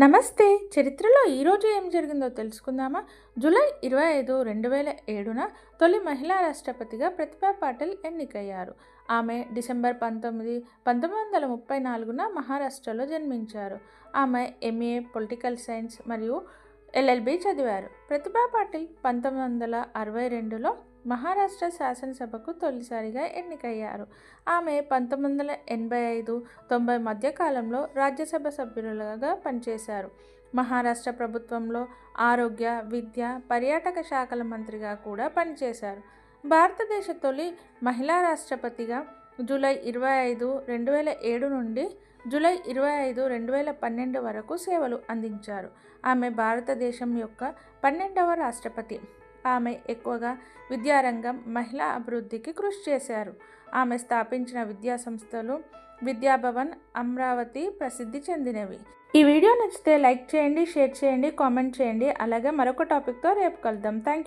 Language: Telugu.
నమస్తే. చరిత్రలో ఈరోజు ఏం జరిగిందో తెలుసుకుందామా? జూలై ఇరవై ఐదు రెండు వేల ఏడున తొలి మహిళా రాష్ట్రపతిగా ప్రతిభా పాటిల్ ఎన్నికయ్యారు. ఆమె డిసెంబర్ పంతొమ్మిది పంతొమ్మిది వందల ముప్పై నాలుగున మహారాష్ట్రలో జన్మించారు. ఆమె ఎంఏ పొలిటికల్ సైన్స్ మరియు ఎల్ఎల్బి చదివారు. ప్రతిభా పాటిల్ పంతొమ్మిది వందల అరవై రెండులో మహారాష్ట్ర శాసనసభకు తొలిసారిగా ఎన్నికయ్యారు. ఆమె పంతొమ్మిది వందల ఎనభై ఐదు తొంభై మధ్యకాలంలో రాజ్యసభ సభ్యులుగా పనిచేశారు. మహారాష్ట్ర ప్రభుత్వంలో ఆరోగ్య విద్య పర్యాటక శాఖల మంత్రిగా కూడా పనిచేశారు. భారతదేశ తొలి మహిళా రాష్ట్రపతిగా జూలై ఇరవై ఐదు రెండు వేల ఏడు నుండి జూలై ఇరవై ఐదు రెండు వేల పన్నెండు వరకు సేవలు అందించారు. ఆమె భారతదేశం యొక్క పన్నెండవ రాష్ట్రపతి. ఆమె ఎక్కువగా విద్యారంగం మహిళా అభివృద్ధికి కృషి చేశారు. ఆమె స్థాపించిన విద్యా సంస్థలు విద్యాభవన్ అమరావతి ప్రసిద్ధి చెందినవి. ఈ వీడియో నచ్చితే లైక్ చేయండి షేర్ చేయండి కామెంట్ చేయండి. అలాగే మరొక టాపిక్తో రేపు కలుద్దాం. Thank you